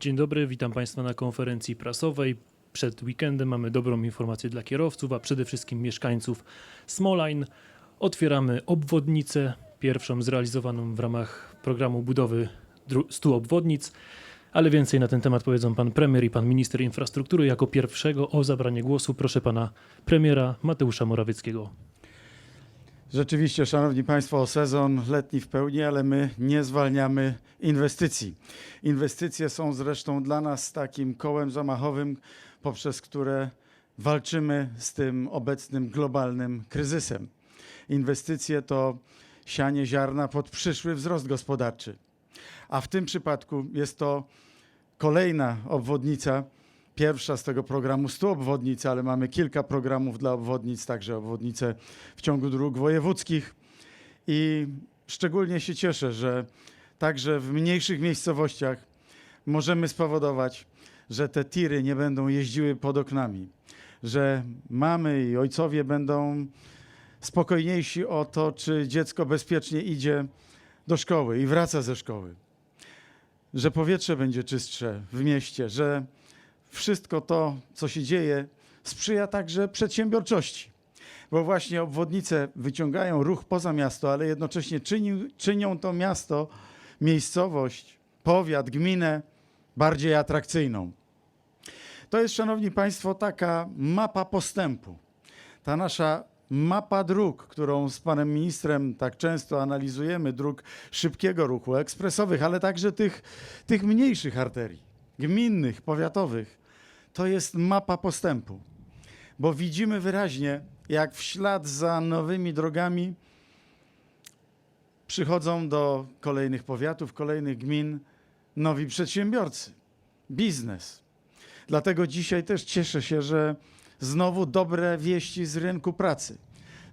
Dzień dobry, witam Państwa na konferencji prasowej. Przed weekendem mamy dobrą informację dla kierowców, a przede wszystkim mieszkańców Smolajn. Otwieramy obwodnicę, pierwszą zrealizowaną w ramach programu budowy dru- 100 obwodnic. Ale więcej na ten temat powiedzą pan premier i pan minister infrastruktury. Jako pierwszego o zabranie głosu proszę pana premiera Mateusza Morawieckiego. Rzeczywiście, Szanowni Państwo, sezon letni w pełni, ale my nie zwalniamy inwestycji. Inwestycje są zresztą dla nas takim kołem zamachowym, poprzez które walczymy z tym obecnym globalnym kryzysem. Inwestycje to sianie ziarna pod przyszły wzrost gospodarczy. A w tym przypadku jest to kolejna obwodnica, pierwsza z tego programu 100 obwodnic, ale mamy kilka programów dla obwodnic, także obwodnice w ciągu dróg wojewódzkich. I szczególnie się cieszę, że także w mniejszych miejscowościach możemy spowodować, że te tiry nie będą jeździły pod oknami, że mamy i ojcowie będą spokojniejsi o to, czy dziecko bezpiecznie idzie do szkoły i wraca ze szkoły, że powietrze będzie czystsze w mieście, że wszystko to, co się dzieje, sprzyja także przedsiębiorczości bo właśnie obwodnice wyciągają ruch poza miasto, ale jednocześnie czyni, czynią to miasto, miejscowość, powiat, gminę bardziej atrakcyjną. To jest, Szanowni Państwo, taka mapa postępu. Ta nasza mapa dróg, którą z panem ministrem tak często analizujemy, dróg szybkiego ruchu, ekspresowych, ale także tych, tych mniejszych arterii, gminnych, powiatowych, to jest mapa postępu bo widzimy wyraźnie, jak w ślad za nowymi drogami przychodzą do kolejnych powiatów, kolejnych gmin nowi przedsiębiorcy, biznes. Dlatego dzisiaj też cieszę się, że znowu dobre wieści z rynku pracy,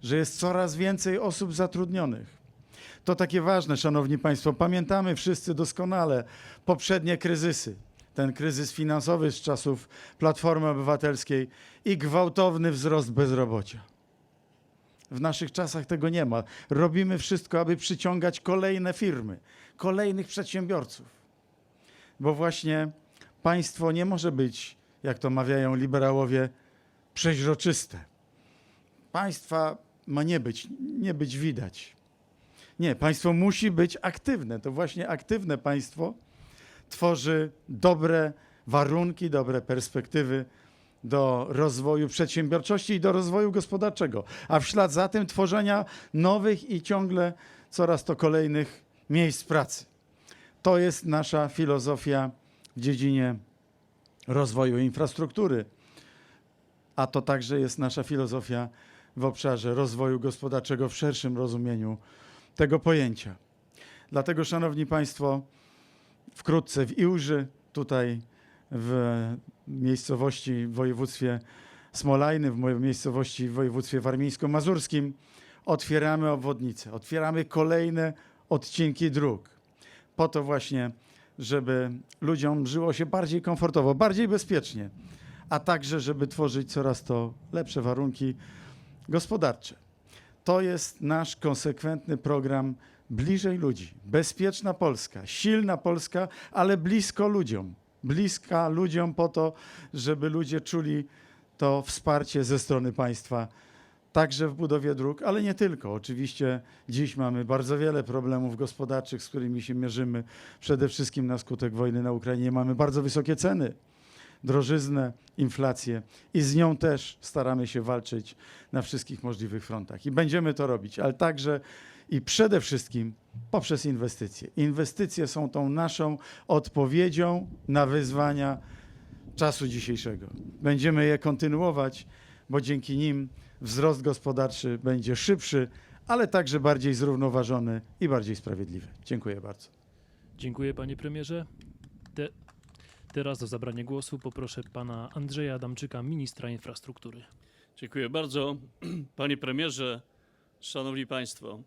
że jest coraz więcej osób zatrudnionych. To takie ważne, Szanowni Państwo. Pamiętamy wszyscy doskonale poprzednie kryzysy. Ten kryzys finansowy z czasów Platformy Obywatelskiej i gwałtowny wzrost bezrobocia. W naszych czasach tego nie ma. Robimy wszystko, aby przyciągać kolejne firmy, kolejnych przedsiębiorców. Bo właśnie państwo nie może być, jak to mawiają liberałowie, przeźroczyste. Państwa ma nie być, nie być widać. Nie, państwo musi być aktywne. To właśnie aktywne państwo tworzy dobre warunki, dobre perspektywy do rozwoju przedsiębiorczości i do rozwoju gospodarczego, a w ślad za tym tworzenia nowych i ciągle coraz to kolejnych miejsc pracy. To jest nasza filozofia w dziedzinie rozwoju infrastruktury, a to także jest nasza filozofia w obszarze rozwoju gospodarczego w szerszym rozumieniu tego pojęcia. Dlatego, Szanowni Państwo, wkrótce w Iłży, tutaj w miejscowości w województwie Smolajny, w mojej miejscowości w województwie warmińsko-mazurskim, otwieramy obwodnice, otwieramy kolejne odcinki dróg. Po to właśnie, żeby ludziom żyło się bardziej komfortowo, bardziej bezpiecznie, a także, żeby tworzyć coraz to lepsze warunki gospodarcze. To jest nasz konsekwentny program bliżej ludzi. Bezpieczna Polska, silna Polska, ale blisko ludziom. Bliska ludziom po to, żeby ludzie czuli to wsparcie ze strony państwa, także w budowie dróg, ale nie tylko. Oczywiście dziś mamy bardzo wiele problemów gospodarczych, z którymi się mierzymy. Przede wszystkim na skutek wojny na Ukrainie mamy bardzo wysokie ceny, drożyznę, inflację i z nią też staramy się walczyć na wszystkich możliwych frontach. I będziemy to robić, ale także i przede wszystkim poprzez inwestycje. Inwestycje są tą naszą odpowiedzią na wyzwania czasu dzisiejszego. Będziemy je kontynuować, bo dzięki nim wzrost gospodarczy będzie szybszy, ale także bardziej zrównoważony i bardziej sprawiedliwy. Dziękuję bardzo. Dziękuję panie premierze. Te, teraz o zabranie głosu poproszę pana Andrzeja Adamczyka, ministra infrastruktury. Dziękuję bardzo. Panie premierze, szanowni państwo.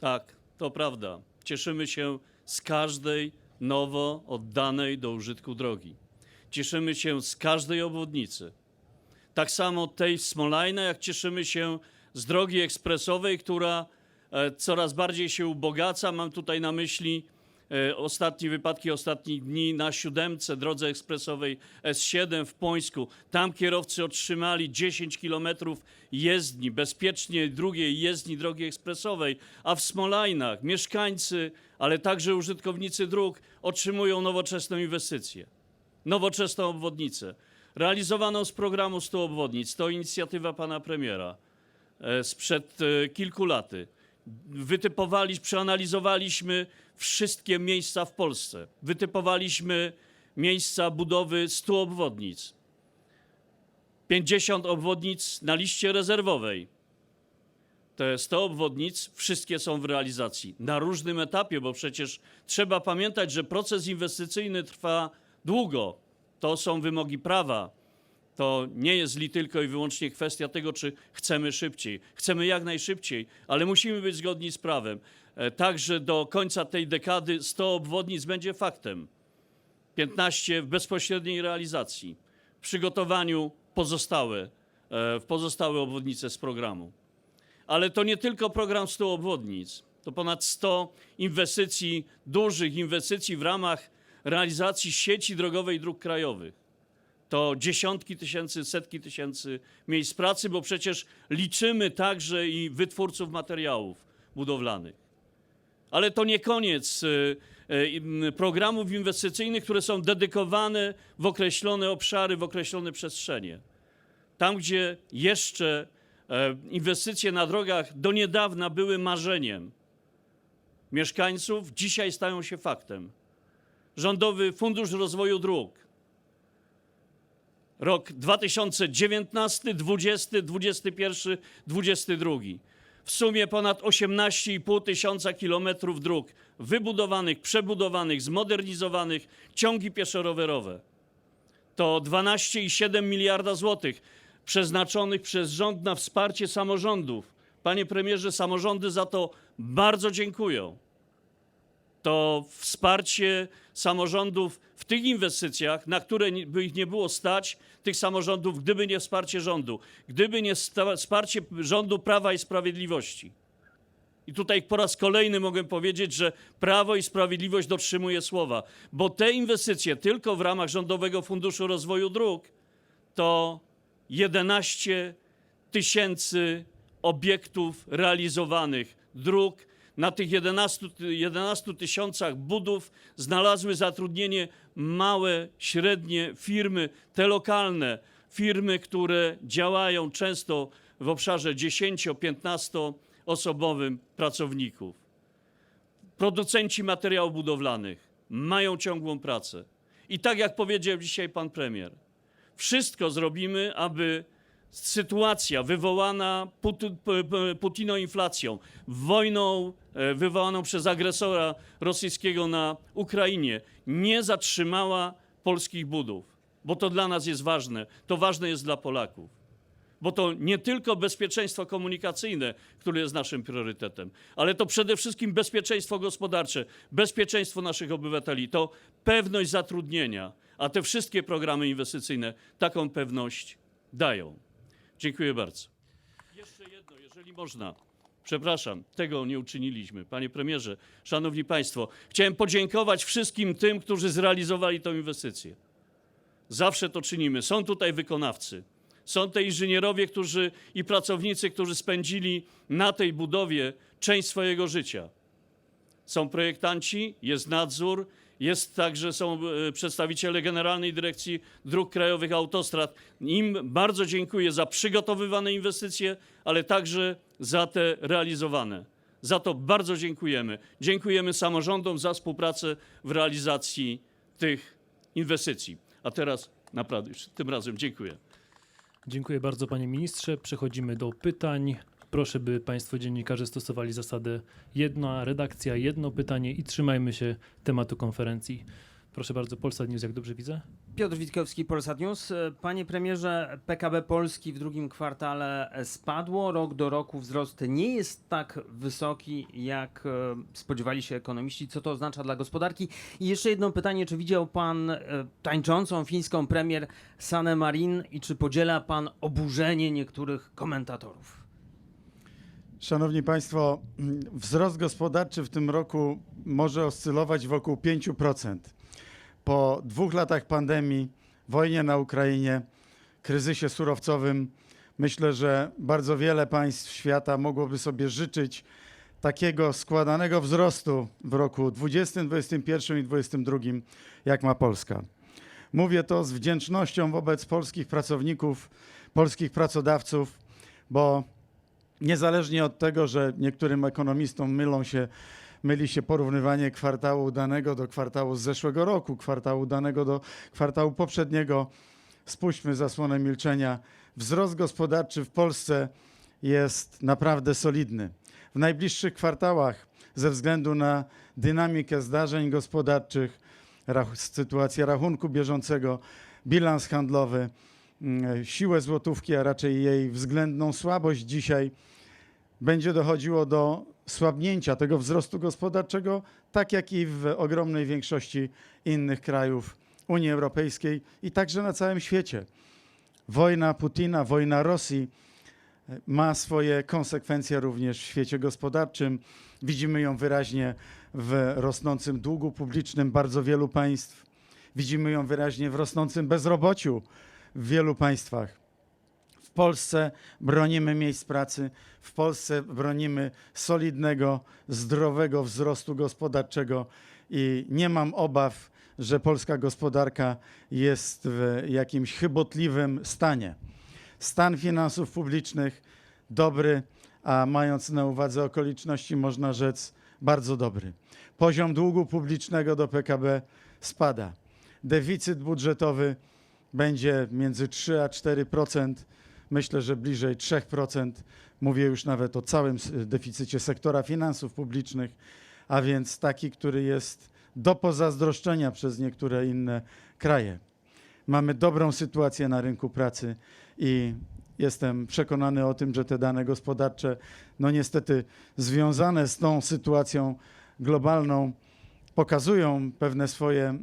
Tak, to prawda. Cieszymy się z każdej nowo oddanej do użytku drogi. Cieszymy się z każdej obwodnicy. Tak samo tej Smolajna, jak cieszymy się z drogi ekspresowej, która e, coraz bardziej się ubogaca. Mam tutaj na myśli ostatnie wypadki ostatnich dni na siódemce, drodze ekspresowej S7 w Pońsku. Tam kierowcy otrzymali 10 kilometrów jezdni, bezpiecznie drugiej jezdni drogi ekspresowej, a w Smolajnach mieszkańcy, ale także użytkownicy dróg otrzymują nowoczesną inwestycję, nowoczesną obwodnicę. Realizowaną z programu 100 obwodnic. To inicjatywa pana premiera e, sprzed e, kilku laty. Wytypowali, przeanalizowaliśmy wszystkie miejsca w Polsce. Wytypowaliśmy miejsca budowy 100 obwodnic. 50 obwodnic na liście rezerwowej. Te 100 obwodnic, wszystkie są w realizacji. Na różnym etapie, bo przecież trzeba pamiętać, że proces inwestycyjny trwa długo. To są wymogi prawa. To nie jest li tylko i wyłącznie kwestia tego, czy chcemy szybciej. Chcemy jak najszybciej, ale musimy być zgodni z prawem. E, Także do końca tej dekady 100 obwodnic będzie faktem. 15 w bezpośredniej realizacji. W przygotowaniu pozostałe, e, w pozostałe obwodnice z programu. Ale to nie tylko program 100 obwodnic. To ponad 100 inwestycji, dużych inwestycji w ramach realizacji sieci drogowej dróg krajowych. To dziesiątki tysięcy, setki tysięcy miejsc pracy, bo przecież liczymy także i wytwórców materiałów budowlanych. Ale to nie koniec y, y, im, programów inwestycyjnych, które są dedykowane w określone obszary, w określone przestrzenie. Tam, gdzie jeszcze e, inwestycje na drogach do niedawna były marzeniem mieszkańców, dzisiaj stają się faktem. Rządowy Fundusz Rozwoju Dróg. Rok 2019, 20, 21, 22. W sumie ponad 18,5 tysiąca kilometrów dróg wybudowanych, przebudowanych, zmodernizowanych, ciągi pieszo-rowerowe. To 12,7 miliarda złotych przeznaczonych przez rząd na wsparcie samorządów. Panie premierze, samorządy za to bardzo dziękują to wsparcie samorządów w tych inwestycjach, na które by ich nie było stać, tych samorządów, gdyby nie wsparcie rządu, gdyby nie wsparcie rządu Prawa i Sprawiedliwości. I tutaj po raz kolejny mogę powiedzieć, że Prawo i Sprawiedliwość dotrzymuje słowa, bo te inwestycje tylko w ramach Rządowego Funduszu Rozwoju Dróg to 11 tysięcy obiektów realizowanych dróg. Na tych 11, ty- 11 tysiącach budów znalazły zatrudnienie małe, średnie firmy, te lokalne firmy, które działają często w obszarze 10-15 osobowym pracowników. Producenci materiałów budowlanych mają ciągłą pracę. I tak jak powiedział dzisiaj pan premier, wszystko zrobimy, aby sytuacja wywołana Putinoinflacją, wojną e, wywołaną przez agresora rosyjskiego na Ukrainie, nie zatrzymała polskich budów, bo to dla nas jest ważne. To ważne jest dla Polaków. Bo to nie tylko bezpieczeństwo komunikacyjne, które jest naszym priorytetem, ale to przede wszystkim bezpieczeństwo gospodarcze, bezpieczeństwo naszych obywateli, to pewność zatrudnienia, a te wszystkie programy inwestycyjne taką pewność dają. Dziękuję bardzo. Jeszcze jedno, jeżeli można. Przepraszam, tego nie uczyniliśmy. Panie premierze, szanowni państwo, chciałem podziękować wszystkim tym, którzy zrealizowali tę inwestycję. Zawsze to czynimy. Są tutaj wykonawcy. Są te inżynierowie którzy, i pracownicy, którzy spędzili na tej budowie część swojego życia. Są projektanci, jest nadzór, jest także są e, przedstawiciele Generalnej Dyrekcji Dróg Krajowych Autostrad. Im bardzo dziękuję za przygotowywane inwestycje, ale także za te realizowane. Za to bardzo dziękujemy. Dziękujemy samorządom za współpracę w realizacji tych inwestycji. A teraz naprawdę już tym razem dziękuję. Dziękuję bardzo panie ministrze. Przechodzimy do pytań. Proszę, by państwo dziennikarze stosowali zasadę jedna redakcja, jedno pytanie i trzymajmy się tematu konferencji. Proszę bardzo, Polsat News, jak dobrze widzę. Piotr Witkowski, Polsat News. Panie premierze, PKB Polski w drugim kwartale spadło. Rok do roku wzrost nie jest tak wysoki, jak e, spodziewali się ekonomiści. Co to oznacza dla gospodarki? I jeszcze jedno pytanie. Czy widział pan e, tańczącą fińską premier Sanę Marin i czy podziela pan oburzenie niektórych komentatorów? Szanowni Państwo, wzrost gospodarczy w tym roku może oscylować wokół 5%. Po dwóch latach pandemii, wojnie na Ukrainie, kryzysie surowcowym, myślę, że bardzo wiele państw świata mogłoby sobie życzyć takiego składanego wzrostu w roku 20, 21 i 22, jak ma Polska. Mówię to z wdzięcznością wobec polskich pracowników, polskich pracodawców, bo niezależnie od tego, że niektórym ekonomistom mylą się, myli się porównywanie kwartału danego do kwartału z zeszłego roku, kwartału danego do kwartału poprzedniego, spuśćmy zasłonę milczenia. Wzrost gospodarczy w Polsce jest naprawdę solidny. W najbliższych kwartałach, ze względu na dynamikę zdarzeń gospodarczych, sytuację rachunku bieżącego, bilans handlowy, mm, siłę złotówki, a raczej jej względną słabość dzisiaj, będzie dochodziło do słabnięcia tego wzrostu gospodarczego, tak jak i w ogromnej większości innych krajów Unii Europejskiej i także na całym świecie. Wojna Putina, wojna Rosji e, ma swoje konsekwencje również w świecie gospodarczym. Widzimy ją wyraźnie w rosnącym długu publicznym bardzo wielu państw. Widzimy ją wyraźnie w rosnącym bezrobociu w wielu państwach. W Polsce bronimy miejsc pracy, w Polsce bronimy solidnego, zdrowego wzrostu gospodarczego i nie mam obaw, że polska gospodarka jest w jakimś chybotliwym stanie. Stan finansów publicznych dobry, a mając na uwadze okoliczności, można rzec bardzo dobry. Poziom długu publicznego do PKB spada. Deficyt budżetowy będzie między 3 a 4%. Myślę, że bliżej 3%. Mówię już nawet o całym deficycie sektora finansów publicznych, a więc taki, który jest do pozazdroszczenia przez niektóre inne kraje. Mamy dobrą sytuację na rynku pracy i jestem przekonany o tym, że te dane gospodarcze, no niestety związane z tą sytuacją globalną, pokazują pewne swoje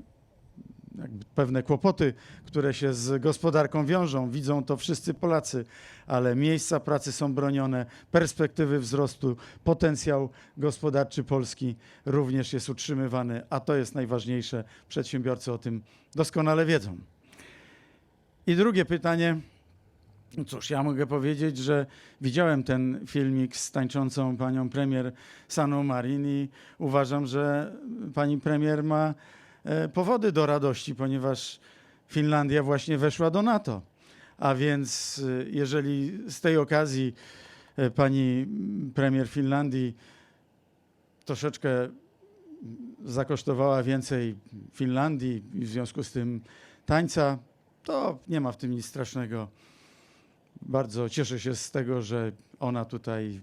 pewne kłopoty, które się z gospodarką wiążą. Widzą to wszyscy Polacy, ale miejsca pracy są bronione, perspektywy wzrostu, potencjał gospodarczy Polski również jest utrzymywany, a to jest najważniejsze. Przedsiębiorcy o tym doskonale wiedzą. I drugie pytanie. No Cóż, ja mogę powiedzieć, że widziałem ten filmik z tańczącą panią premier Saną Marin i uważam, że pani premier ma powody do radości, ponieważ Finlandia właśnie weszła do NATO. A więc e, jeżeli z tej okazji e, pani premier Finlandii troszeczkę zakosztowała więcej Finlandii i w związku z tym tańca, to nie ma w tym nic strasznego. Bardzo cieszę się z tego, że ona tutaj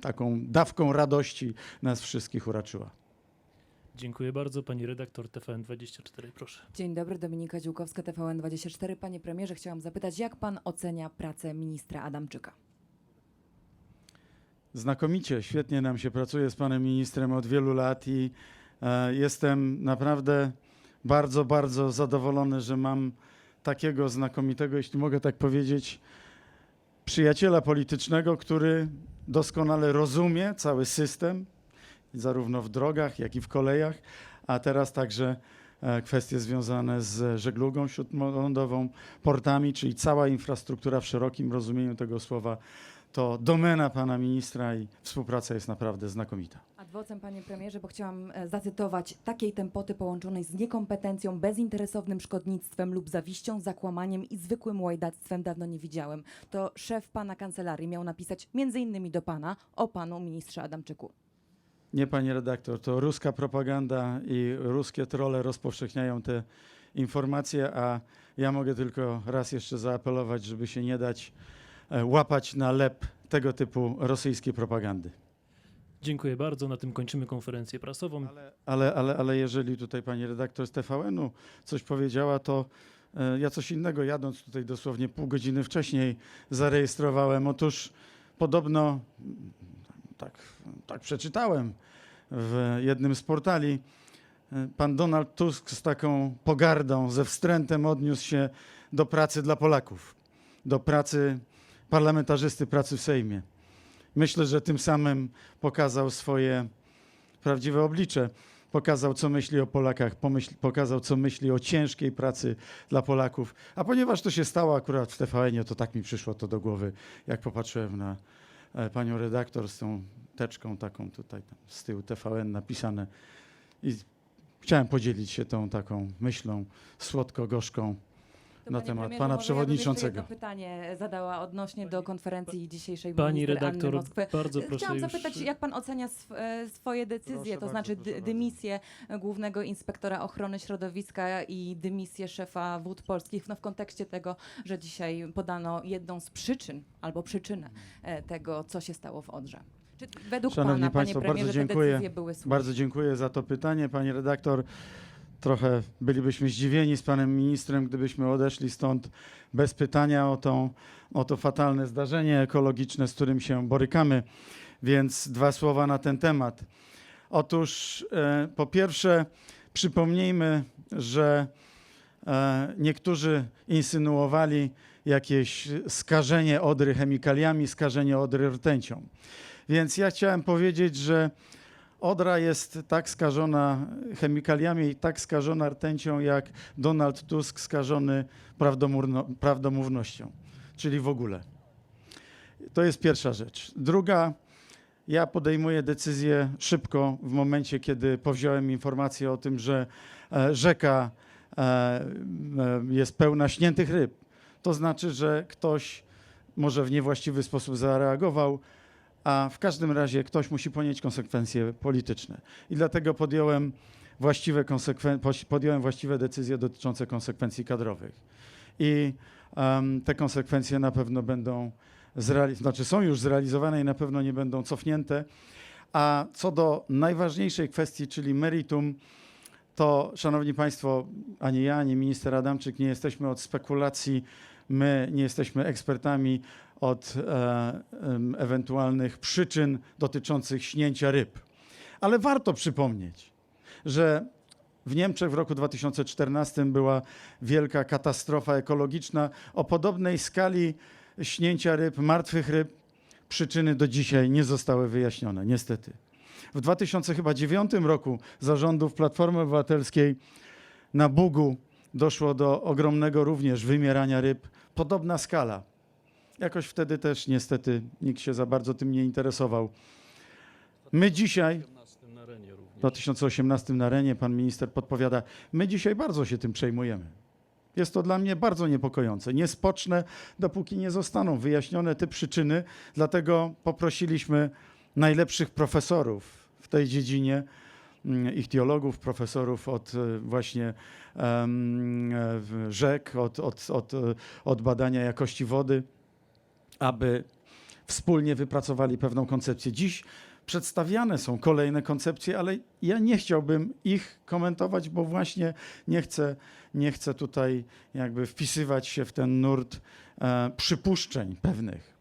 taką dawką radości nas wszystkich uraczyła. Dziękuję bardzo. Pani redaktor TVN24, proszę. Dzień dobry, Dominika Dziłkowska, TVN24. Panie premierze, chciałam zapytać, jak pan ocenia pracę ministra Adamczyka? Znakomicie, świetnie nam się pracuje z panem ministrem od wielu lat i e, jestem naprawdę bardzo, bardzo zadowolony, że mam takiego znakomitego, jeśli mogę tak powiedzieć, przyjaciela politycznego, który doskonale rozumie cały system, zarówno w drogach, jak i w kolejach, a teraz także e, kwestie związane z żeglugą śródlądową, portami, czyli cała infrastruktura w szerokim rozumieniu tego słowa to domena pana ministra i współpraca jest naprawdę znakomita. Adwocem, panie premierze, bo chciałam e, zacytować takiej tempoty połączonej z niekompetencją, bezinteresownym szkodnictwem lub zawiścią, zakłamaniem i zwykłym łajdactwem dawno nie widziałem. To szef pana kancelarii miał napisać między innymi do pana o panu ministrze Adamczyku. Nie, pani redaktor, to ruska propaganda i ruskie trole rozpowszechniają te informacje, a ja mogę tylko raz jeszcze zaapelować, żeby się nie dać e, łapać na lep tego typu rosyjskiej propagandy. Dziękuję bardzo. Na tym kończymy konferencję prasową. Ale, ale, ale, ale jeżeli tutaj pani redaktor z TVN-u coś powiedziała, to e, ja coś innego jadąc tutaj dosłownie pół godziny wcześniej zarejestrowałem. Otóż podobno, tak, tak przeczytałem w jednym z portali, pan Donald Tusk z taką pogardą, ze wstrętem odniósł się do pracy dla Polaków, do pracy parlamentarzysty, pracy w Sejmie. Myślę, że tym samym pokazał swoje prawdziwe oblicze. Pokazał, co myśli o Polakach, pomyśl, pokazał, co myśli o ciężkiej pracy dla Polaków. A ponieważ to się stało akurat w TVN-ie, to tak mi przyszło to do głowy, jak popatrzyłem na panią redaktor z tą teczką taką tutaj z tyłu TVN napisane. I chciałem podzielić się tą taką myślą słodko-gorzką. Na temat premierze, pana Ja jeszcze przewodniczącego. jedno pytanie zadała odnośnie do konferencji dzisiejszej Pani redaktor, Moskwy. bardzo proszę Chciałam już... zapytać, jak pan ocenia sw e, swoje decyzje, Proszę to bardzo, znaczy dy bardzo. dymisję głównego inspektora ochrony środowiska i dymisję szefa wód polskich no, w kontekście tego, że dzisiaj podano jedną z przyczyn albo przyczynę e, tego, co się stało w Odrze. Czy według Szanowni pana, państwo, panie bardzo premierze, te dziękuję. decyzje były słuszne? Bardzo dziękuję za to pytanie, pani redaktor. Trochę bylibyśmy zdziwieni z panem ministrem, gdybyśmy odeszli stąd bez pytania o, tą, o to fatalne zdarzenie ekologiczne, z którym się borykamy. Więc dwa słowa na ten temat. Otóż e, po pierwsze przypomnijmy, że e, niektórzy insynuowali jakieś skażenie Odry chemikaliami, skażenie Odry rtęcią. Więc ja chciałem powiedzieć, że Odra jest tak skażona chemikaliami i tak skażona rtęcią, jak Donald Tusk skażony prawdomówno, prawdomównością, czyli w ogóle. To jest pierwsza rzecz. Druga, ja podejmuję decyzję szybko, w momencie, kiedy powziąłem informację o tym, że e, rzeka e, e, jest pełna śniętych ryb. To znaczy, że ktoś może w niewłaściwy sposób zareagował, a w każdym razie ktoś musi ponieść konsekwencje polityczne. I dlatego podjąłem właściwe, konsekwen- podjąłem właściwe decyzje dotyczące konsekwencji kadrowych. I em, te konsekwencje na pewno będą znaczy są już zrealizowane i na pewno nie będą cofnięte. A co do najważniejszej kwestii, czyli meritum, to szanowni państwo, ani ja, ani minister Adamczyk nie jesteśmy od spekulacji, my nie jesteśmy ekspertami od e, ewentualnych przyczyn dotyczących śnięcia ryb. Ale warto przypomnieć, że w Niemczech w roku 2014 była wielka katastrofa ekologiczna o podobnej skali śnięcia ryb, martwych ryb. Przyczyny do dzisiaj nie zostały wyjaśnione, niestety. W 2009 roku zarządów Platformy Obywatelskiej na Bugu doszło do ogromnego również wymierania ryb. Podobna skala. Jakoś wtedy też niestety nikt się za bardzo tym nie interesował. My dzisiaj, w 2018 na Renie, pan minister podpowiada, my dzisiaj bardzo się tym przejmujemy. Jest to dla mnie bardzo niepokojące. Nie spocznę, dopóki nie zostaną wyjaśnione te przyczyny, dlatego poprosiliśmy najlepszych profesorów w tej dziedzinie, mm, ichtiologów, profesorów od e, właśnie w- rzek, od, od, od, e, od badania jakości wody, aby wspólnie wypracowali pewną koncepcję. Dziś przedstawiane są kolejne koncepcje, ale ja nie chciałbym ich komentować, bo właśnie nie chcę, nie chcę tutaj jakby wpisywać się w ten nurt e, przypuszczeń pewnych.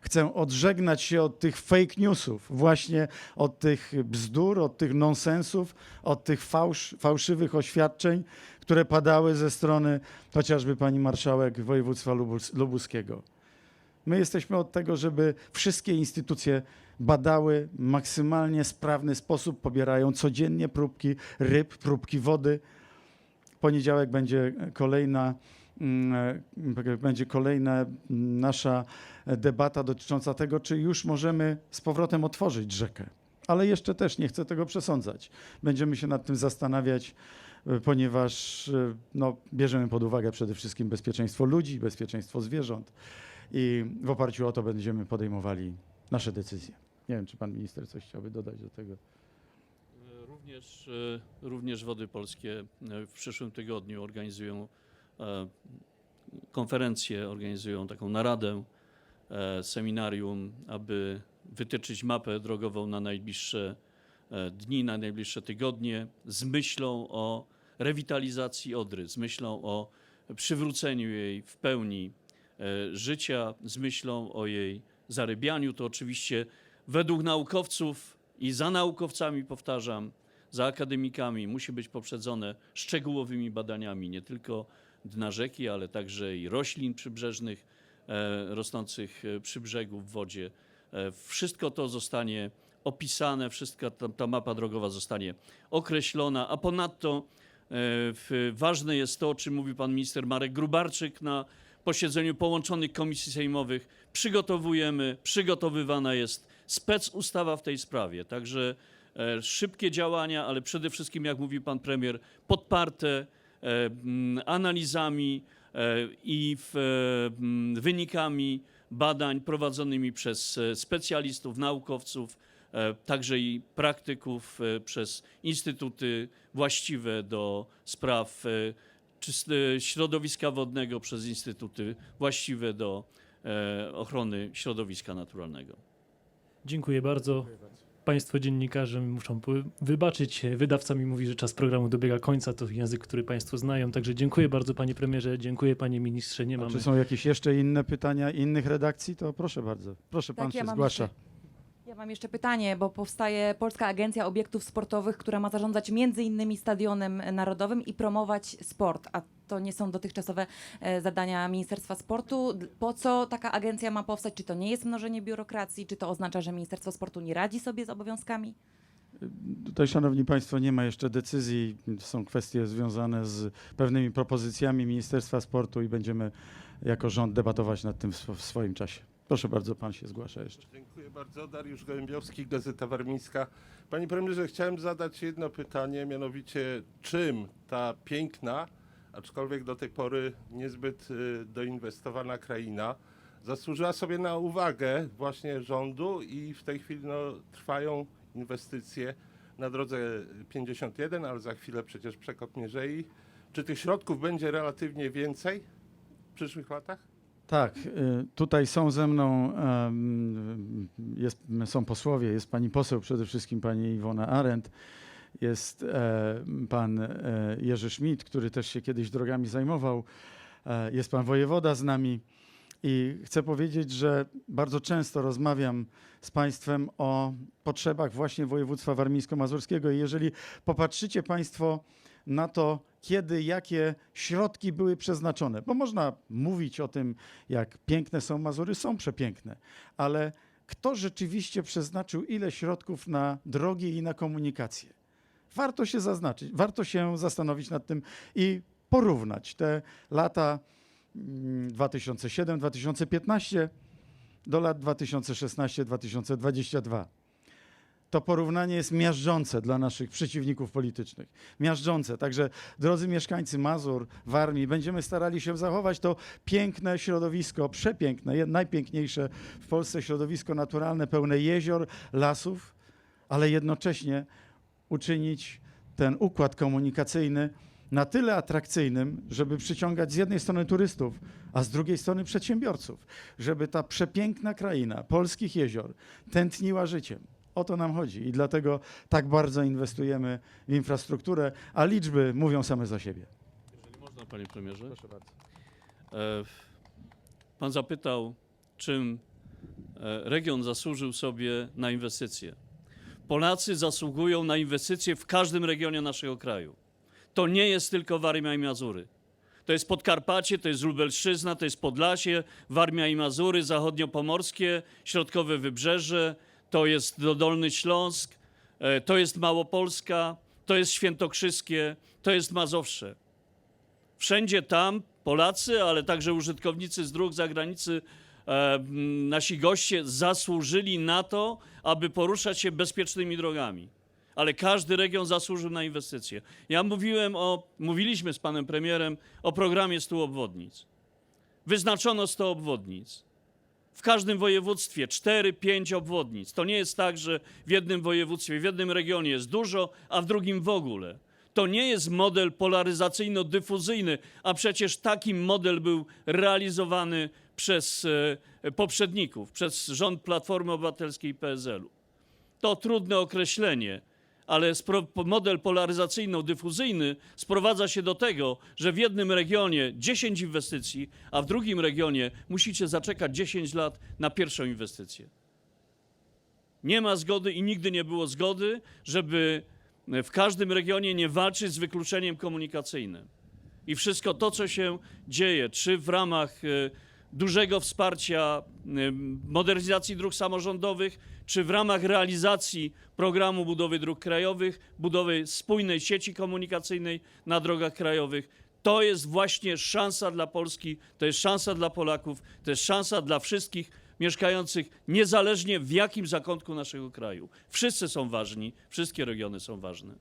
Chcę odżegnać się od tych fake newsów, właśnie od tych bzdur, od tych nonsensów, od tych fałsz, fałszywych oświadczeń, które padały ze strony chociażby pani marszałek województwa lubus, lubuskiego. My jesteśmy od tego, żeby wszystkie instytucje badały maksymalnie sprawny sposób, pobierają codziennie próbki ryb, próbki wody. Poniedziałek będzie kolejna, mm, e, będzie kolejna mm, nasza debata dotycząca tego, czy już możemy z powrotem otworzyć rzekę. Ale jeszcze też nie chcę tego przesądzać. Będziemy się nad tym zastanawiać, e, ponieważ e, no, bierzemy pod uwagę przede wszystkim bezpieczeństwo ludzi, bezpieczeństwo zwierząt i w oparciu o to będziemy podejmowali nasze decyzje. Nie wiem, czy pan minister coś chciałby dodać do tego. Również, e, również Wody Polskie e, w przyszłym tygodniu organizują e, konferencję, organizują taką naradę, seminarium, aby wytyczyć mapę drogową na najbliższe dni, na najbliższe tygodnie z myślą o rewitalizacji Odry, z myślą o przywróceniu jej w pełni życia, z myślą o jej zarybianiu. To oczywiście według naukowców i za naukowcami, powtarzam, za akademikami musi być poprzedzone szczegółowymi badaniami nie tylko dna rzeki, ale także i roślin przybrzeżnych, e, rosnących e, przy brzegu w wodzie. E, Wszystko to zostanie opisane, wszystka ta, ta mapa drogowa zostanie określona, a ponadto e, ważne jest to, o czym mówił pan minister Marek Grubarczyk na posiedzeniu połączonych komisji sejmowych. Przygotowujemy, przygotowywana jest spec ustawa w tej sprawie. Także e, szybkie działania, ale przede wszystkim, jak mówił pan premier, podparte e, analizami e, i wynikami badań prowadzonymi przez specjalistów, naukowców, także i praktyków przez instytuty właściwe do spraw e, czyste- środowiska wodnego, przez instytuty właściwe do e, ochrony środowiska naturalnego. Dziękuję bardzo. Państwo dziennikarze muszą wybaczyć. Wydawca mi mówi, że czas programu dobiega końca. To język, który Państwo znają. Także dziękuję bardzo, Panie Premierze. Dziękuję, Panie Ministrze. Nie A mamy. czy są jakieś jeszcze inne pytania innych redakcji? To proszę bardzo. Proszę, pan Tak, ja się zgłasza. jeszcze- Ja mam jeszcze pytanie, bo powstaje Polska Agencja Obiektów Sportowych, która ma zarządzać między innymi Stadionem Narodowym i promować sport, a to nie są dotychczasowe e, zadania Ministerstwa Sportu. Po co taka agencja ma powstać? Czy to nie jest mnożenie biurokracji? Czy to oznacza, że Ministerstwo Sportu nie radzi sobie z obowiązkami? Tutaj, szanowni państwo, nie ma jeszcze decyzji. Są kwestie związane z pewnymi propozycjami Ministerstwa Sportu i będziemy jako rząd debatować nad tym w swoim czasie. Proszę bardzo, pan się zgłasza jeszcze. Dziękuję bardzo. Dariusz Gołębiowski, Gazeta Warmińska. Panie premierze, chciałem zadać jedno pytanie, mianowicie czym ta piękna, aczkolwiek do tej pory niezbyt y, doinwestowana kraina zasłużyła sobie na uwagę właśnie rządu i w tej chwili no, trwają inwestycje na drodze 51, ale za chwilę przecież przekop Mierzei. Czy tych środków będzie relatywnie więcej w przyszłych latach? Tak, y, tutaj są ze mną, jest, są posłowie, jest pani poseł, przede wszystkim pani Iwona Arendt, jest e, pan e, Jerzy Schmidt, który też się kiedyś drogami zajmował, e, jest pan wojewoda z nami i chcę powiedzieć, że bardzo często rozmawiam z państwem o potrzebach właśnie województwa warmińsko-mazurskiego i jeżeli popatrzycie państwo na to, kiedy, jakie środki były przeznaczone. Bo można mówić o tym, jak piękne są Mazury, są przepiękne, ale kto rzeczywiście przeznaczył ile środków na drogi i na komunikację? Warto się zaznaczyć, warto się zastanowić nad tym i porównać te lata mm, 2007-2015 do lat 2016-2022 to porównanie jest miażdżące dla naszych przeciwników politycznych. Miażdżące. Także, drodzy mieszkańcy Mazur, Warmii, będziemy starali się zachować to piękne środowisko, przepiękne, najpiękniejsze w Polsce środowisko naturalne, pełne jezior, lasów, ale jednocześnie uczynić ten układ komunikacyjny na tyle atrakcyjnym, żeby przyciągać z jednej strony turystów, a z drugiej strony przedsiębiorców, żeby ta przepiękna kraina polskich jezior tętniła życiem. O to nam chodzi i dlatego tak bardzo inwestujemy w infrastrukturę, a liczby mówią same za siebie. Jeżeli można, panie premierze. Proszę bardzo. E, Pan zapytał, czym e, region zasłużył sobie na inwestycje. Polacy zasługują na inwestycje w każdym regionie naszego kraju. To nie jest tylko Warmia i Mazury. To jest Podkarpacie, to jest Lubelszczyzna, to jest Podlasie, Warmia i Mazury, zachodniopomorskie, środkowe Wybrzeże, to jest Dolny Śląsk, e, to jest Małopolska, to jest Świętokrzyskie, to jest Mazowsze. Wszędzie tam Polacy, ale także użytkownicy z dróg zagranicy, e, nasi goście zasłużyli na to, aby poruszać się bezpiecznymi drogami. Ale każdy region zasłużył na inwestycje. Ja mówiłem o, mówiliśmy z panem premierem o programie 100 obwodnic. Wyznaczono 100 obwodnic. W każdym województwie 4-5 obwodnic. To nie jest tak, że w jednym województwie, w jednym regionie jest dużo, a w drugim w ogóle. To nie jest model polaryzacyjno-dyfuzyjny, a przecież taki model był realizowany przez e, poprzedników, przez rząd Platformy Obywatelskiej i PSL-u. To trudne określenie, ale model polaryzacyjno-dyfuzyjny sprowadza się do tego, że w jednym regionie 10 inwestycji, a w drugim regionie musicie zaczekać 10 lat na pierwszą inwestycję. Nie ma zgody i nigdy nie było zgody, żeby w każdym regionie nie walczyć z wykluczeniem komunikacyjnym. I wszystko to, co się dzieje, czy w ramach e, dużego wsparcia modernizacji dróg samorządowych, czy w ramach realizacji programu budowy dróg krajowych, budowy spójnej sieci komunikacyjnej na drogach krajowych. To jest właśnie szansa dla Polski, to jest szansa dla Polaków, to jest szansa dla wszystkich mieszkających niezależnie w jakim zakątku naszego kraju. Wszyscy są ważni, wszystkie regiony są ważne.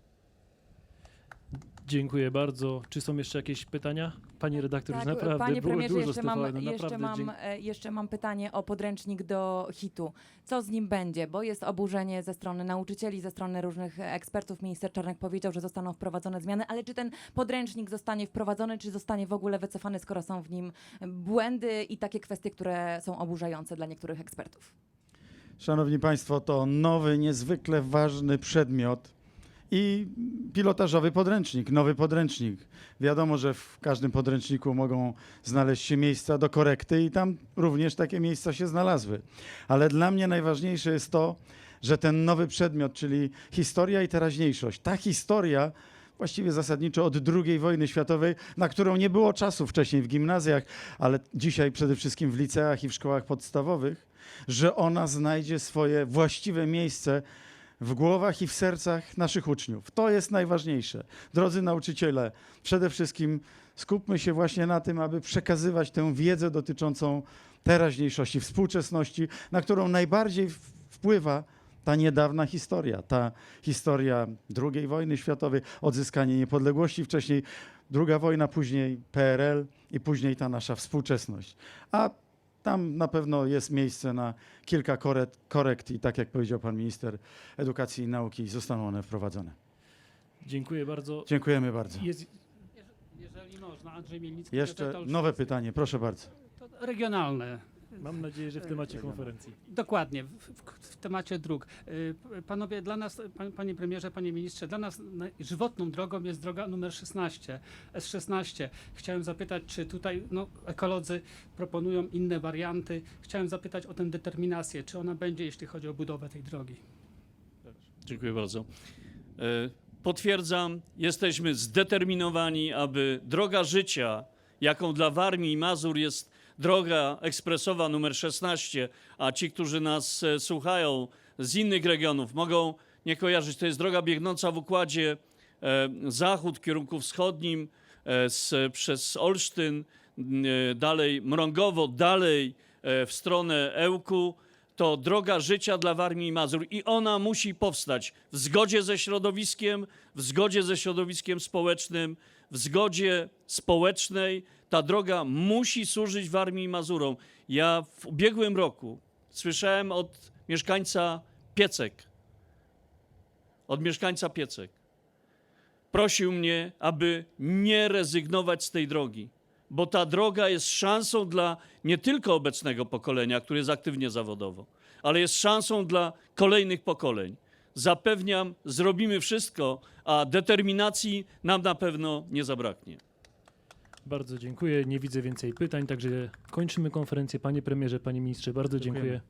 Dziękuję bardzo. Czy są jeszcze jakieś pytania? Pani redaktor, już naprawdę Tak, Panie było premierze, dużo jeszcze mam, jeszcze, naprawdę mam, dziękuję. e, jeszcze mam pytanie o podręcznik do hitu. Co z nim będzie? Bo jest oburzenie ze strony nauczycieli, ze strony różnych ekspertów. Minister Czarnek powiedział, że zostaną wprowadzone zmiany, ale czy ten podręcznik zostanie wprowadzony, czy zostanie w ogóle wycofany, skoro są w nim błędy i takie kwestie, które są oburzające dla niektórych ekspertów? Szanowni Państwo, to nowy, niezwykle ważny przedmiot i pilotażowy podręcznik, nowy podręcznik. Wiadomo, że w każdym podręczniku mogą znaleźć się miejsca do korekty i tam również takie miejsca się znalazły. Ale dla mnie najważniejsze jest to, że ten nowy przedmiot, czyli historia i teraźniejszość, ta historia właściwie zasadniczo od II wojny światowej, na którą nie było czasu wcześniej w gimnazjach, ale dzisiaj przede wszystkim w liceach i w szkołach podstawowych, że ona znajdzie swoje właściwe miejsce w głowach i w sercach naszych uczniów. To jest najważniejsze. Drodzy nauczyciele, przede wszystkim skupmy się właśnie na tym, aby przekazywać tę wiedzę dotyczącą teraźniejszości, współczesności, na którą najbardziej wpływa ta niedawna historia, ta historia II wojny światowej, odzyskanie niepodległości wcześniej, druga wojna, później PRL i później ta nasza współczesność. A tam na pewno jest miejsce na kilka korekt, korekt i tak jak powiedział pan minister edukacji i nauki, zostaną one wprowadzone. Dziękuję bardzo. Dziękujemy bardzo. Jest, Jeżeli można, Andrzej Mielnicki. Jeszcze nowe pytanie, proszę bardzo. To regionalne. Mam nadzieję, że w temacie konferencji. Dokładnie, w, w, w temacie dróg. Y, Panowie, dla nas, pan, panie premierze, panie ministrze, dla nas żywotną drogą jest droga numer 16, S16. Chciałem zapytać, czy tutaj no, ekolodzy proponują inne warianty. Chciałem zapytać o tę determinację, czy ona będzie, jeśli chodzi o budowę tej drogi. Dziękuję bardzo. E, Potwierdzam, jesteśmy zdeterminowani, aby droga życia, jaką dla Warmii i Mazur jest droga ekspresowa numer 16, a ci, którzy nas e, słuchają z innych regionów, mogą nie kojarzyć. To jest droga biegnąca w układzie e, zachód w kierunku wschodnim, e, z, przez Olsztyn, dalej Mrągowo, dalej w stronę Ełku to droga życia dla Warmii i Mazur i ona musi powstać w zgodzie ze środowiskiem, w zgodzie ze środowiskiem społecznym, w zgodzie społecznej. Ta droga musi służyć Warmii i Mazurom. Ja w ubiegłym roku słyszałem od mieszkańca Piecek, od mieszkańca Piecek, prosił mnie, aby nie rezygnować z tej drogi, bo ta droga jest szansą dla nie tylko obecnego pokolenia, które jest aktywnie zawodowo, ale jest szansą dla kolejnych pokoleń. Zapewniam, zrobimy wszystko, a determinacji nam na pewno nie zabraknie. Bardzo dziękuję. Nie widzę więcej pytań, także kończymy konferencję. Panie premierze, panie ministrze, bardzo dziękuję.